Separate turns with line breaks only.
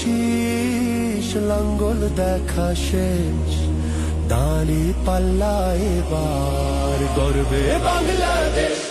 শীষ লাঙ্গল দেখা শেষ দাঁড়ি পাল্লা এবার গর্বে বাংলাদেশ।